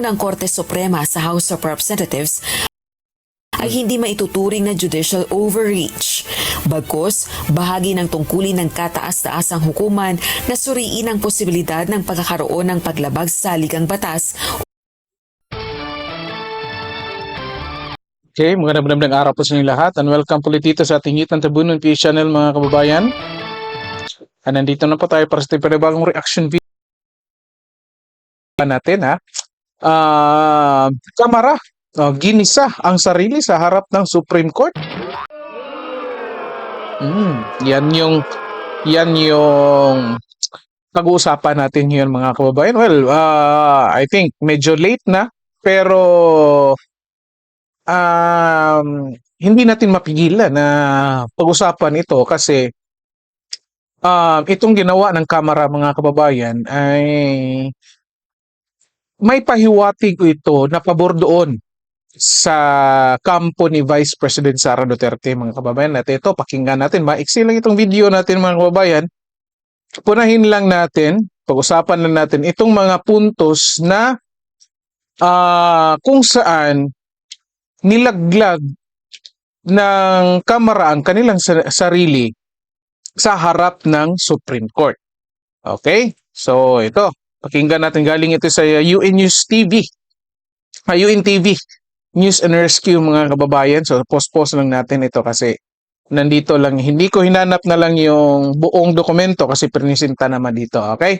ng Korte Suprema sa House of Representatives ay hindi maituturing na judicial overreach. Bagkus, bahagi ng tungkulin ng kataas-taasang hukuman na suriin ang posibilidad ng pagkakaroon ng paglabag sa saligang batas Okay, magandang magandang araw po sa inyo lahat and welcome po ulit dito sa ating Hit ng Tabunon PH channel mga kababayan. And nandito na po tayo para sa ating panibagong reaction video natin ha. Ah, kamara, oh, ginisa ang sarili sa harap ng Supreme Court. Mm, yan yung yan yung pag-uusapan natin ngayon mga kababayan. Well, ah, I think medyo late na pero um, hindi natin mapigilan na pag-usapan ito kasi um, itong ginawa ng Kamara mga kababayan ay may pahiwatig ito na pabor doon sa kampo ni Vice President Sara Duterte mga kababayan. At ito, pakinggan natin. Maiksi lang itong video natin mga kababayan. Punahin lang natin, pag-usapan lang natin itong mga puntos na ah, kung saan nilaglag ng Kamara ang kanilang sa- sarili sa harap ng Supreme Court. Okay? So, ito. Pakinggan natin galing ito sa UN News TV. Uh, UN TV. News and Rescue mga kababayan. So, post-post lang natin ito kasi nandito lang. Hindi ko hinanap na lang yung buong dokumento kasi pernisinta naman dito. Okay?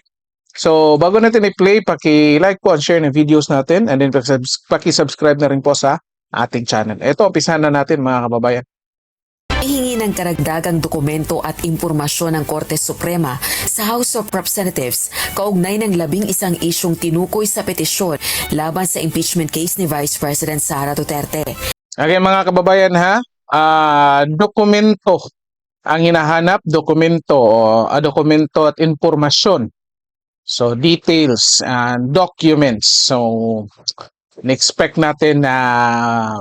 So, bago natin i-play, paki-like po and share ng videos natin and then paki-subs- paki-subscribe na rin po sa ating channel. Ito, umpisahan na natin mga kababayan. Hihingi ng karagdagang dokumento at impormasyon ng Korte Suprema sa House of Representatives kaugnay ng labing isang isyong tinukoy sa petisyon laban sa impeachment case ni Vice President Sara Duterte. Okay mga kababayan ha, ah dokumento ang hinahanap, dokumento, ah, dokumento at informasyon. So details and documents. So in-expect natin na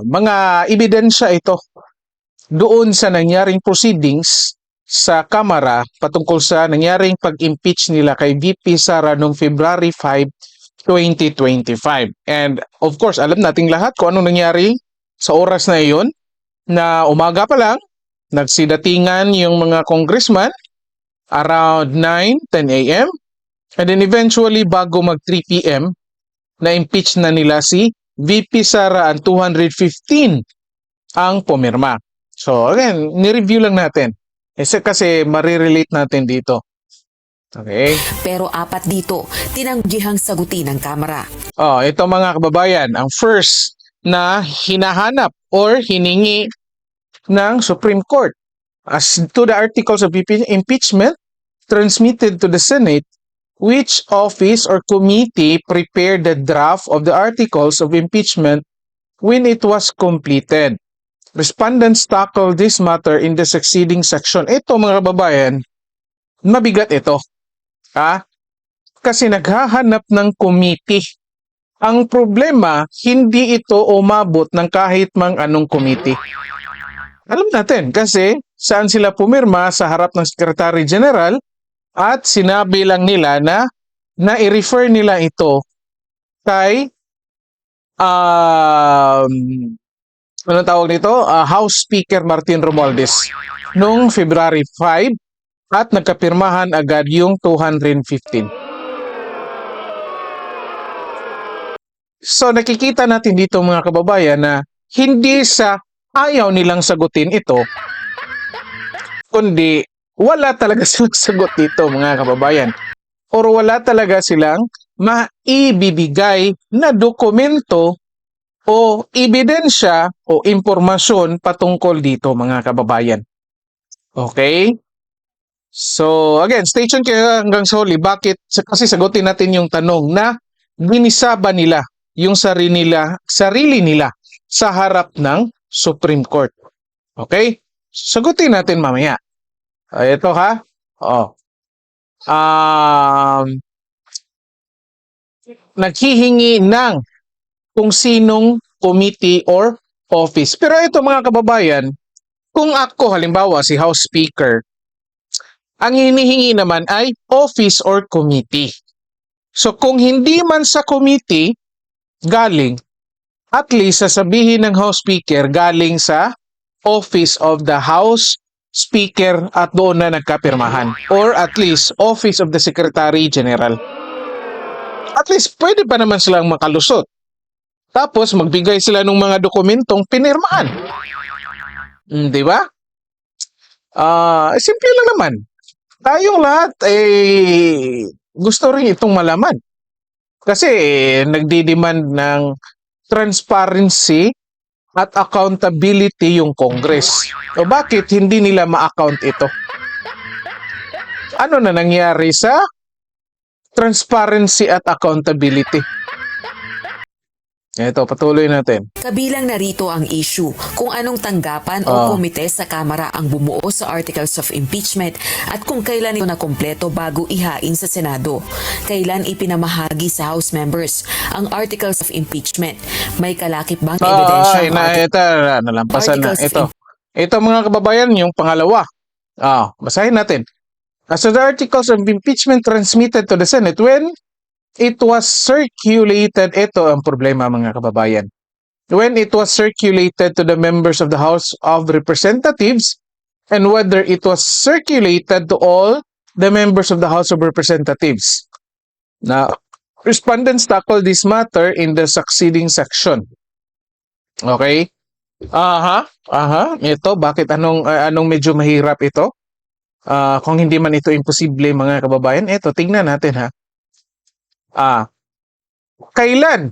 mga ebidensya ito doon sa nangyaring proceedings sa Kamara patungkol sa nangyaring pag-impeach nila kay VP Sara noong February 5, 2025. And of course, alam nating lahat kung anong nangyari sa oras na iyon na umaga pa lang, nagsidatingan yung mga congressman around 9, 10 a.m. And then eventually, bago mag 3 p.m., na-impeach na nila si VP Sara ang 215 ang pumirma. So again, ni-review lang natin. Kasi, kasi marirelate natin dito. Okay? Pero apat dito, tinanggihang sagutin ng Kamara. Oh, ito mga kababayan, ang first na hinahanap or hiningi ng Supreme Court as to the articles of impe- impeachment transmitted to the Senate which office or committee prepared the draft of the articles of impeachment when it was completed. Respondents tackled this matter in the succeeding section. Ito mga kababayan, mabigat ito. Ha? Kasi naghahanap ng committee. Ang problema, hindi ito umabot ng kahit mang anong committee. Alam natin kasi saan sila pumirma sa harap ng Secretary General at sinabi lang nila na na i-refer nila ito kay um, anong tawag nito? Ah, House Speaker Martin Romualdez noong February 5 at nagkapirmahan agad yung 215. So nakikita natin dito mga kababayan na hindi sa ayaw nilang sagutin ito, kundi wala talaga silang sagot dito mga kababayan. Or wala talaga silang maibibigay na dokumento o ebidensya o impormasyon patungkol dito mga kababayan. Okay? So again, stay tuned kayo hanggang sa huli. Bakit? Kasi sagutin natin yung tanong na ginisa nila yung sarili nila, sarili nila sa harap ng Supreme Court. Okay? Sagutin natin mamaya. Ah, ito ha. Oh. Um, naghihingi ng kung sinong committee or office. Pero ito mga kababayan, kung ako halimbawa si House Speaker, ang hinihingi naman ay office or committee. So kung hindi man sa committee, galing, at least sasabihin ng House Speaker galing sa Office of the House Speaker at doon na nagkapirmahan. Or at least Office of the Secretary General. At least pwede pa naman silang makalusot. Tapos magbigay sila ng mga dokumentong pinirmahan. Mm, di ba? Ah, simple lang naman. Tayong lahat eh gusto rin itong malaman. Kasi eh, nagdidemand ng transparency at accountability yung Congress. O bakit hindi nila ma-account ito? Ano na nangyari sa transparency at accountability? Ito, patuloy natin. Kabilang narito ang issue kung anong tanggapan Ah. o komite sa Kamara ang bumuo sa Articles of Impeachment at kung kailan ito nakumpleto bago ihain sa Senado. Kailan ipinamahagi sa House members ang Articles of Impeachment. May kalakip bang ebidensya Ay, na, ito, na, nalampasan na. Articles Ito. Ito mga kababayan, yung pangalawa. Ah, basahin natin. As the articles of impeachment transmitted to the Senate when it was circulated, ito ang problema mga kababayan. When it was circulated to the members of the House of Representatives and whether it was circulated to all the members of the House of Representatives. Now, respondents tackle this matter in the succeeding section. Okay? Aha, aha. Ito, bakit anong ah, anong medyo mahirap ito? Ah, kung hindi man ito imposible mga kababayan, ito tingnan natin ha. Ah, kailan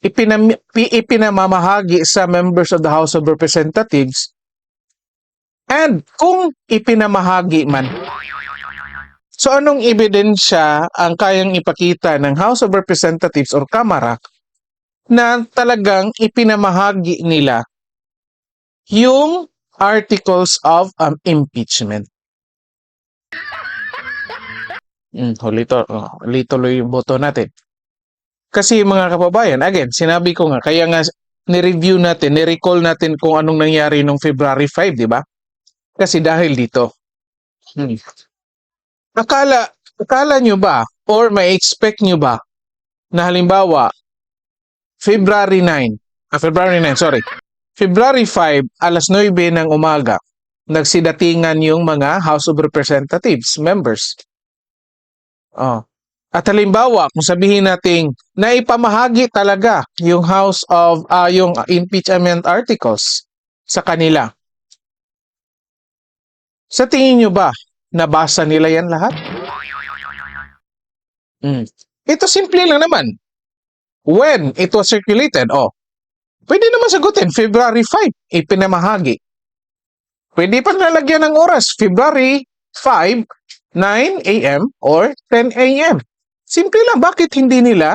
ipinam, pi- ipinamamahagi sa members of the House of Representatives and kung ipinamahagi man. So anong ebidensya ang kayang ipakita ng House of Representatives or Kamara na talagang ipinamahagi nila yung articles of um, impeachment. Mm, huli to, oh, huli tuloy yung boto natin. Kasi mga kababayan, again, sinabi ko nga, kaya nga ni-review natin, ni-recall natin kung anong nangyari nung February 5, di ba? Kasi dahil dito. Hmm. Akala, akala nyo ba, or may expect nyo ba, na halimbawa, February 9, ah, February 9, sorry. February 5, alas 9 ng umaga, nagsidatingan yung mga House of Representatives members. Oh. At halimbawa, kung sabihin nating naipamahagi talaga yung House of ah, yung impeachment articles sa kanila. Sa tingin nyo ba, nabasa nila yan lahat? Hmm. Ito simple lang naman. When it was circulated, oh, pwede naman sagutin, February 5, ipinamahagi. Pwede pa nalagyan ng oras, February 5, 9 a.m. or 10 a.m. Simple lang, bakit hindi nila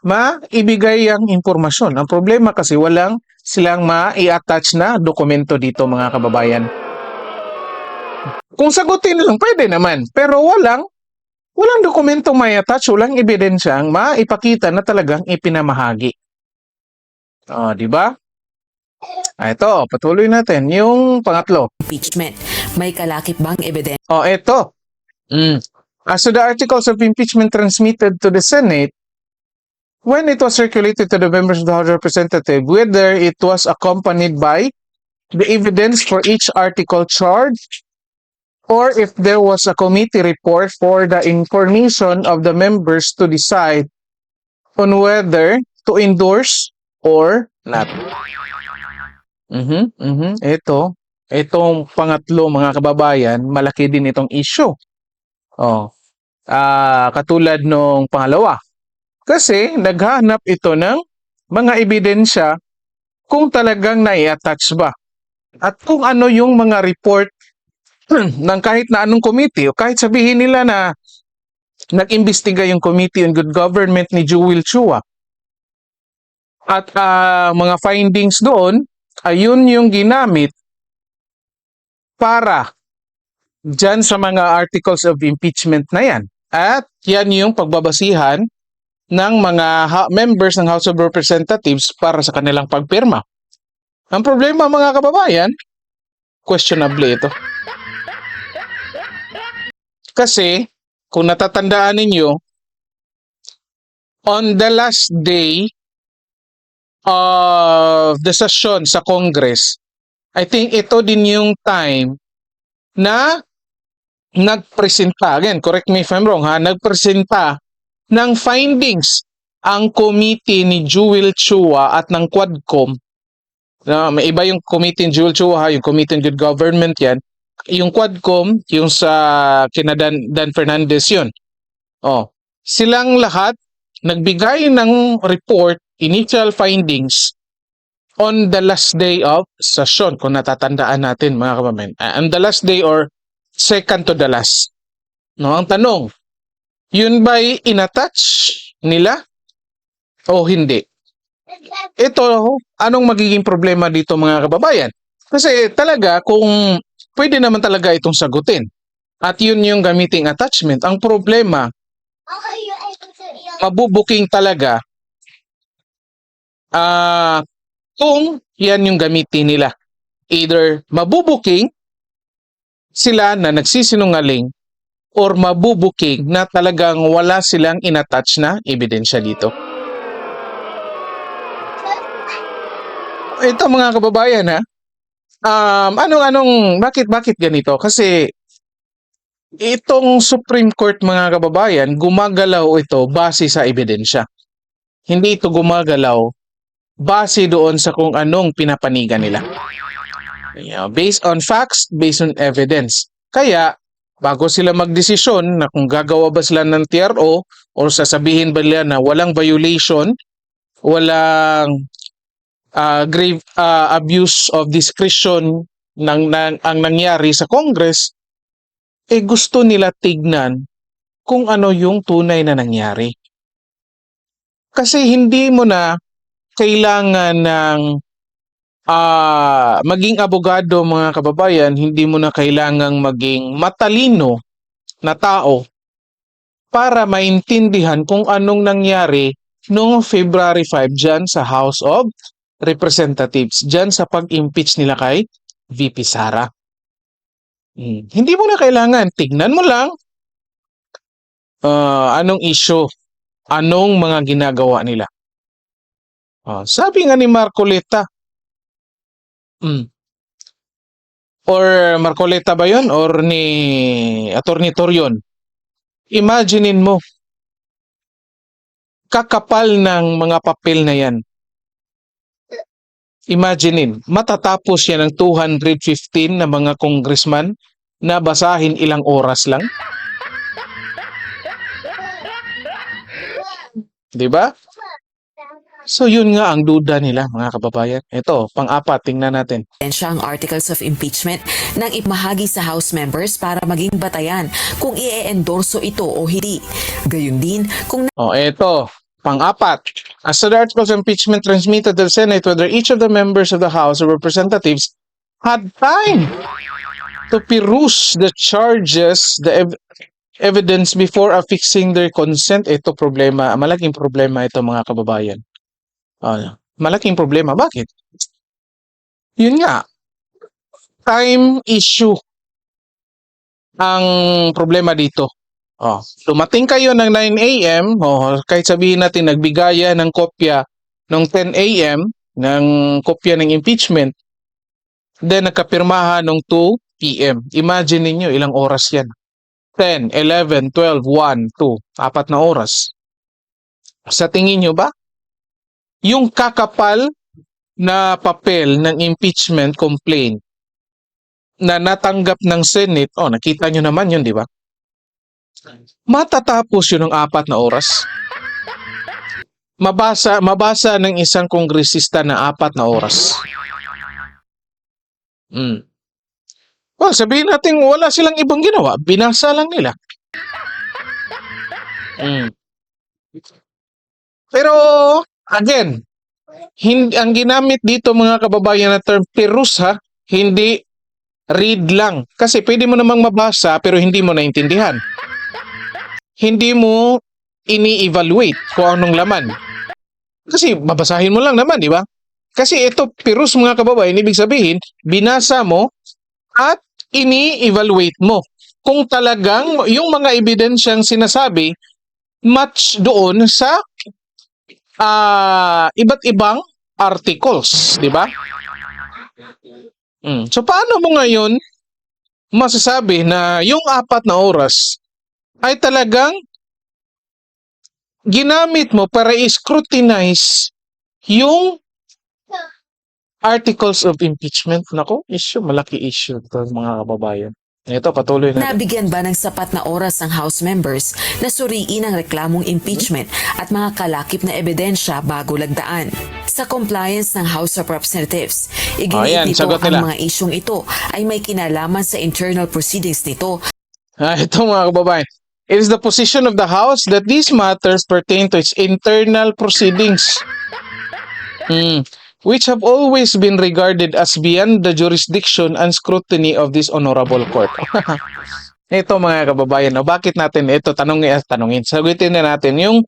maibigay ang impormasyon? Ang problema kasi walang silang ma-i-attach na dokumento dito mga kababayan. Kung sagutin lang, pwede naman. Pero walang walang dokumentong may attach, walang ebidensyang maipakita na talagang ipinamahagi. Oh, di ba? Ah, ito, patuloy natin. Yung pangatlo. impeachment. May kalakip bang ebidensya Oh, ito. Mm. As to the articles of impeachment transmitted to the Senate, when it was circulated to the members of the House of Representatives, whether it was accompanied by the evidence for each article charged, or if there was a committee report for the information of the members to decide on whether to endorse or not. Mhm, mhm. Ito, itong pangatlo mga kababayan, malaki din itong issue. Oh. Ah, katulad nung pangalawa. Kasi naghanap ito ng mga ebidensya kung talagang nai-attach ba. At kung ano yung mga report ng kahit na anong committee o kahit sabihin nila na nag-imbestiga yung Committee on Good Government ni Jewel Chua. At ah, mga findings doon, ayun yung ginamit para dyan sa mga articles of impeachment na yan. At yan yung pagbabasihan ng mga members ng House of Representatives para sa kanilang pagpirma. Ang problema mga kababayan, questionable ito. Kasi, kung natatandaan ninyo, on the last day of the session sa Congress, I think ito din yung time na nagpresenta, again, correct me if I'm wrong ha, nagpresenta ng findings ang committee ni Jewel Chua at ng Quadcom. Na may iba yung committee ni Jewel Chua, ha, yung committee on good government yan. Yung Quadcom, yung sa kina Dan, Dan Fernandez yun. Oh, silang lahat nagbigay ng report, initial findings on the last day of session kung natatandaan natin mga kababayan. Uh, on the last day or second to the last. No, ang tanong, yun ba'y inattach nila o hindi? Ito, anong magiging problema dito mga kababayan? Kasi talaga kung pwede naman talaga itong sagutin at yun yung gamiting attachment. Ang problema, mabubuking talaga ah kung yan yung gamitin nila. Either mabubuking sila na nagsisinungaling or mabubuking na talagang wala silang inattach na ebidensya dito. Ito mga kababayan ha, um, anong anong bakit bakit ganito? Kasi itong Supreme Court mga kababayan, gumagalaw ito base sa ebidensya. Hindi ito gumagalaw base doon sa kung anong pinapanigan nila. Yeah, based on facts, based on evidence. Kaya, bago sila magdesisyon na kung gagawa ba sila ng TRO or sasabihin ba nila na walang violation, walang ah, grave ah, abuse of discretion ng, ng ang nangyari sa Congress, eh gusto nila tignan kung ano yung tunay na nangyari. Kasi hindi mo na kailangan ng ah maging abogado mga kababayan, hindi mo na kailangang maging matalino na tao para maintindihan kung anong nangyari noong February 5 dyan sa House of Representatives, dyan sa pag-impeach nila kay VP Sara. Hmm, Hindi mo na kailangan, tignan mo lang ah, anong issue, anong mga ginagawa nila. Ah, sabi nga ni Marcoleta, mm, or Marcoleta ba yun? Or ni Attorney Torion? Imaginein mo, kakapal ng mga papel na yan. Imaginein, matatapos yan ng 215 na mga congressman na basahin ilang oras lang. 'Di ba? So yun nga ang duda nila mga kababayan. Ito, pang-apat, tingnan natin. siya ang articles of impeachment nang ipamahagi sa House members para maging batayan kung i-endorso ito o hindi. Gayun din kung Oh, eto, pang-apat. As to the articles of impeachment transmitted to the Senate, whether each of the members of the House of Representatives had time to peruse the charges, the ev- evidence before affixing their consent. Ito problema, malaking problema ito mga kababayan. Ah, malaking problema. Bakit? Yun nga, time issue ang problema dito. Oh, dumating kayo ng 9 a.m., oh, kahit sabihin natin nagbigaya ng kopya ng 10 a.m., ng kopya ng impeachment, then nagkapirmahan ng 2 p.m. Imagine niyo ilang oras yan. 10, 11, 12, 1, 2, apat na oras. Sa tingin nyo ba? Yung kakapal na papel ng impeachment complaint na natanggap ng Senate, oh, nakita nyo naman yun, di ba? matatapos yun ng apat na oras. Mabasa, mabasa ng isang kongresista na apat na oras. Mm. Well, sabihin natin wala silang ibang ginawa. Binasa lang nila. Mm. Pero, again, hindi, ang ginamit dito mga kababayan na term perus ha, hindi read lang. Kasi pwede mo namang mabasa pero hindi mo naintindihan hindi mo ini-evaluate kung anong laman. Kasi babasahin mo lang naman, di ba? Kasi ito, pirus mga kababayan, ibig sabihin, binasa mo at ini-evaluate mo. Kung talagang yung mga ebidensyang sinasabi, match doon sa ah, iba't ibang articles, di ba? Mm. So paano mo ngayon masasabi na yung apat na oras ay talagang ginamit mo para i-scrutinize yung articles of impeachment. Nako, issue, malaki issue ito mga kababayan. Ito, patuloy na. Nabigyan ba ng sapat na oras ang House members na suriin ang reklamong impeachment at mga kalakip na ebidensya bago lagdaan? Sa compliance ng House of Representatives, Oh, iginiit yan, nito ang mga isyong ito ay may kinalaman sa internal proceedings nito Ah, ito mga kababayan. It is the position of the House that these matters pertain to its internal proceedings, Hmm. Which have always been regarded as beyond the jurisdiction and scrutiny of this honorable court. ito mga kababayan, no, bakit natin ito tanongin at tanongin? Sagutin na natin yung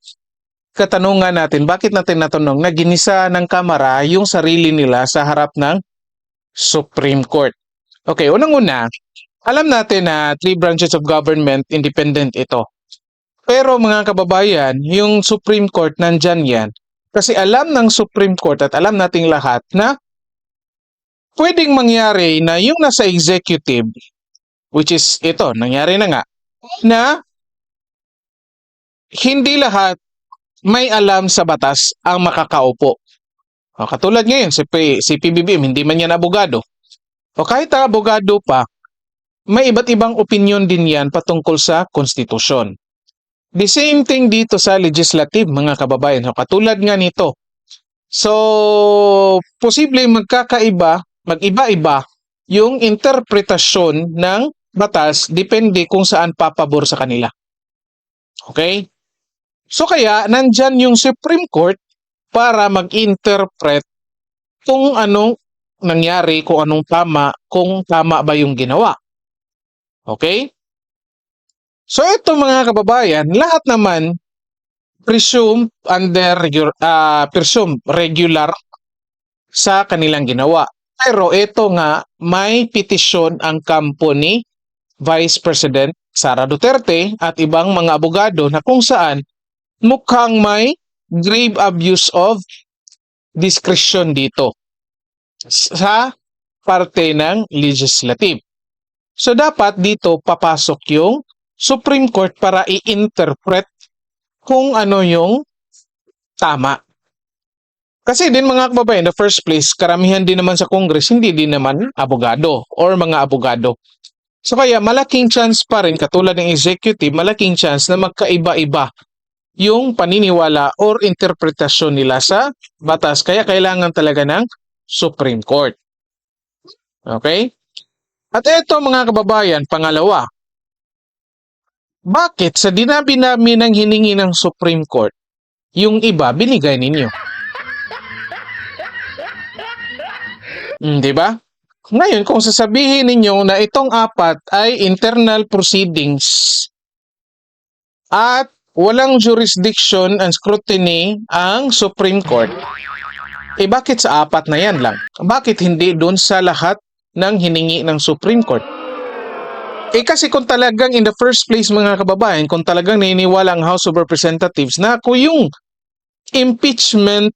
katanungan natin. Bakit natin natanong na ginisa ng Kamara yung sarili nila sa harap ng Supreme Court? Okay, unang-una, alam natin na three branches of government independent ito. Pero mga kababayan, yung Supreme Court nandyan yan. Kasi alam ng Supreme Court at alam nating lahat na pwedeng mangyari na yung nasa executive, which is ito, nangyari na nga, na hindi lahat may alam sa batas ang makakaupo. O, katulad ngayon, si, P- si PBBM, hindi man yan abogado. O kahit abogado pa, may iba't ibang opinion din yan patungkol sa konstitusyon. The same thing dito sa legislative, mga kababayan. So, katulad nga nito. So, posible magkakaiba, mag-iba-iba yung interpretasyon ng batas depende kung saan papabor sa kanila. Okay? So kaya, nandyan yung Supreme Court para mag-interpret kung anong nangyari, kung anong tama, kung tama ba yung ginawa. Okay? So ito mga kababayan, lahat naman presume under regular, ah, presume regular sa kanilang ginawa. Pero ito nga, may petisyon ang kampo ni Vice President Sara Duterte at ibang mga abogado na kung saan mukhang may grave abuse of discretion dito sa parte ng legislative. So dapat dito papasok yung Supreme Court para i-interpret kung ano yung tama. Kasi din mga kababayan, in the first place, karamihan din naman sa Congress, hindi din naman abogado or mga abogado. So kaya malaking chance pa rin, katulad ng executive, malaking chance na magkaiba-iba yung paniniwala or interpretasyon nila sa batas. Kaya kailangan talaga ng Supreme Court. Okay? At eto mga kababayan, pangalawa, bakit sa dinabi namin ng hiningi ng Supreme Court, yung iba binigay ninyo? Hmm, di ba? Ngayon, kung sasabihin ninyo na itong apat ay internal proceedings at walang jurisdiction and scrutiny ang Supreme Court, eh bakit sa apat na yan lang? Bakit hindi doon sa lahat ng hiningi ng Supreme Court? Eh kasi kung talagang in the first place mga kababayan, kung talagang naniniwala ang House of Representatives na kung yung impeachment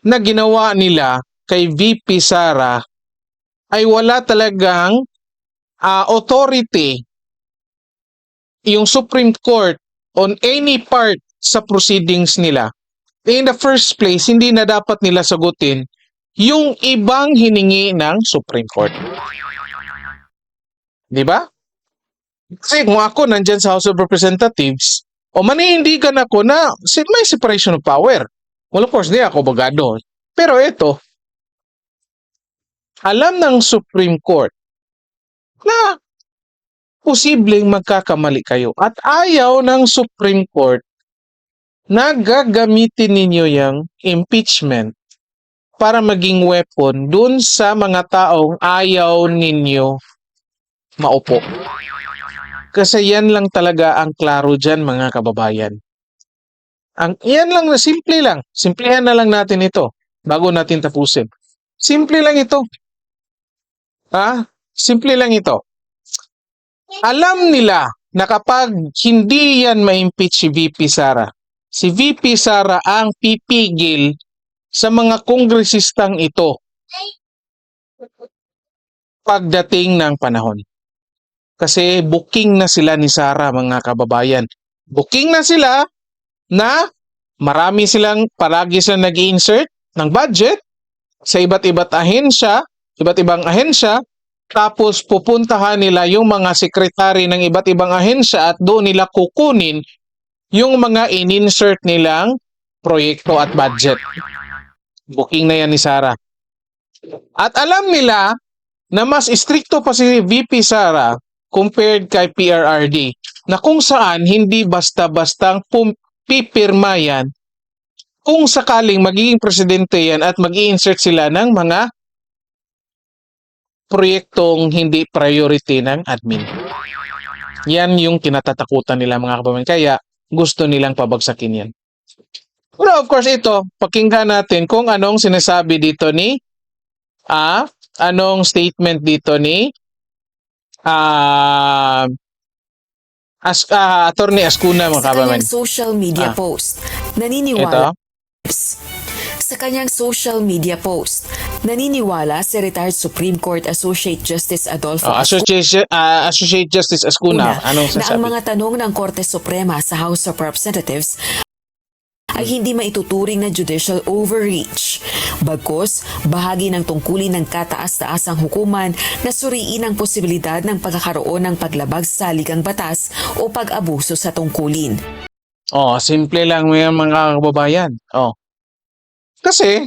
na ginawa nila kay VP Sara ay wala talagang ah, authority yung Supreme Court on any part sa proceedings nila. In the first place, hindi na dapat nila sagutin yung ibang hiningi ng Supreme Court. Di ba? Kasi kung ako nandyan sa House of Representatives, o maninindigan ako na may separation of power. Well, of course, di ako abogado. Pero ito, alam ng Supreme Court na posibleng magkakamali kayo at ayaw ng Supreme Court na gagamitin ninyo yung impeachment para maging weapon dun sa mga taong ayaw ninyo maupo. Kasi yan lang talaga ang klaro dyan mga kababayan. Ang, yan lang na simple lang. Simplihan na lang natin ito bago natin tapusin. Simple lang ito. Ha? Simple lang ito. Alam nila na kapag hindi yan ma-impeach si VP Sara, si VP Sara ang pipigil sa mga kongresistang ito pagdating ng panahon. Kasi booking na sila ni Sara mga kababayan. Booking na sila na marami silang palagi silang nag insert ng budget sa iba't iba't ahensya, iba't ibang ahensya, tapos pupuntahan nila yung mga sekretary ng iba't ibang ahensya at doon nila kukunin yung mga in-insert nilang proyekto at budget. Booking na yan ni Sara. At alam nila na mas stricto pa si VP Sara compared kay PRRD na kung saan hindi basta-bastang pipirma yan kung sakaling magiging presidente yan at mag insert sila ng mga proyektong hindi priority ng admin. Yan yung kinatatakutan nila mga kababayan. Kaya gusto nilang pabagsakin yan. Pero of course ito, pakinggan natin kung anong sinasabi dito ni ah, anong statement dito ni ah as ah, attorney Ascuna mga Sa kanyang social media Ah. post, Ito. naniniwala sa kanyang social media post, naniniwala si retired Supreme Court Associate Justice Adolfo Oh, Associate, ah, Associate Justice Ascuna, Una, anong na ang sasabi? mga tanong ng Korte Suprema sa House of Representatives ay hindi maituturing na judicial overreach. Bagkus, bahagi ng tungkulin ng kataas-taasang hukuman na suriin ang posibilidad ng pagkakaroon ng paglabag sa ligang batas o pag-abuso sa tungkulin. Oh, simple lang yan mga kababayan. Oh. Kasi,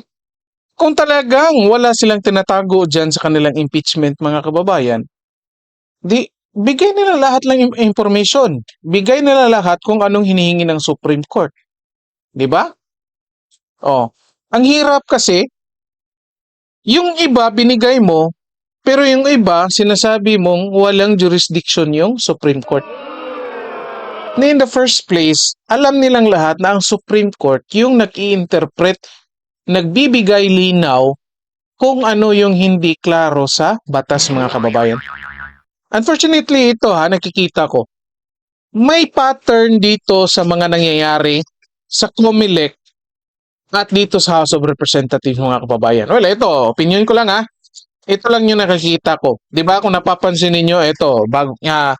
kung talagang wala silang tinatago dyan sa kanilang impeachment mga kababayan, di, bigay nila lahat lang information. Bigay nila lahat kung anong hinihingi ng Supreme Court. Di ba? Oh. Ang hirap kasi, yung iba binigay mo, pero yung iba sinasabi mong walang jurisdiction yung Supreme Court na in the first place, alam nilang lahat na ang Supreme Court yung nag-i-interpret, nagbibigay linaw kung ano yung hindi klaro sa batas mga kababayan. Unfortunately, ito ha, nakikita ko, may pattern dito sa mga nangyayari sa COMELEC at dito sa House of Representatives mga kababayan. Well, ito, opinion ko lang ha. Ito lang yung nakikita ko. 'Di ba kung napapansin ninyo, ito, bago, ah,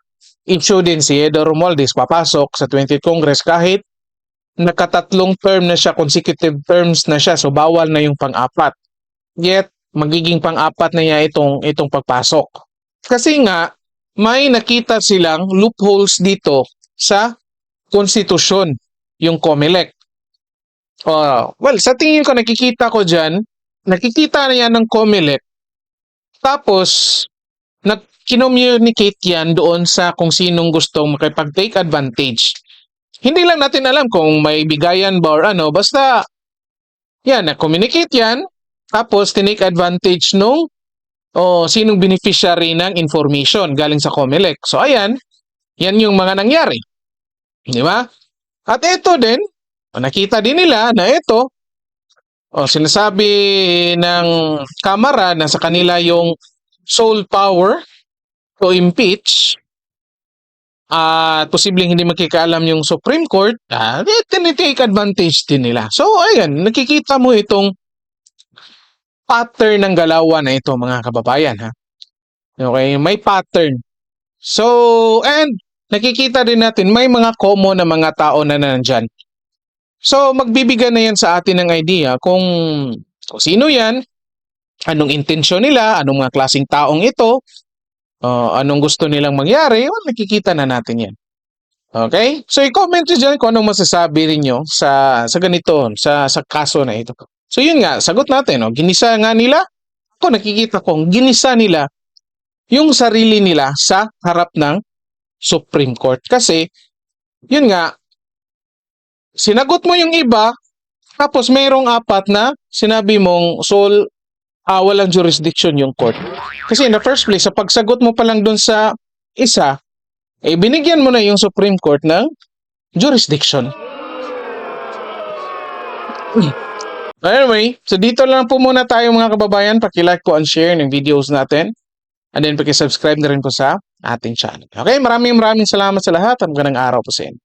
issue din si Edo Romualdez papasok sa 20th Congress kahit nakatatlong term na siya, consecutive terms na siya, so bawal na yung pang-apat. Yet, magiging pang-apat na niya itong, itong pagpasok. Kasi nga, may nakita silang loopholes dito sa konstitusyon, yung COMELEC. Oh, well, sa tingin ko, nakikita ko dyan, nakikita na yan ng COMELEC. Tapos, nag kinommunicate yan doon sa kung sinong gustong makipag-take advantage. Hindi lang natin alam kung may bigayan ba or ano, basta yan, na-communicate yan, tapos tinake advantage nung o sinong beneficiary ng information galing sa COMELEC. So ayan, yan yung mga nangyari. Di ba? At ito din, nakita din nila na ito, o sinasabi ng Kamara na sa kanila yung sole power to impeach at posibleng hindi makikaalam yung Supreme Court, uh, tinitake advantage din nila. So, ayan, nakikita mo itong pattern ng galawan na ito, mga kababayan, ha? Okay, may pattern. So, and nakikita din natin, may mga common na mga tao na nandyan. So, magbibigay na yan sa atin ng idea kung, kung sino yan, anong intensyon nila, anong mga klaseng taong ito, uh, anong gusto nilang mangyari, well, nakikita na natin yan. Okay? So, i-comment nyo dyan kung anong masasabi rin nyo sa, sa ganito, sa, sa kaso na ito. So, yun nga, sagot natin. No? Ginisa nga nila, ako nakikita kong ginisa nila yung sarili nila sa harap ng Supreme Court. Kasi, yun nga, sinagot mo yung iba, tapos mayroong apat na sinabi mong sole ah, walang jurisdiction yung court. Kasi in the first place, sa pagsagot mo pa lang dun sa isa, eh binigyan mo na yung Supreme Court ng jurisdiction. Anyway, so dito lang po muna tayo mga kababayan. Paki-like po and share ng videos natin. And then paki-subscribe na rin po sa ating channel. Okay, maraming maraming salamat sa lahat at magandang araw po sa inyo.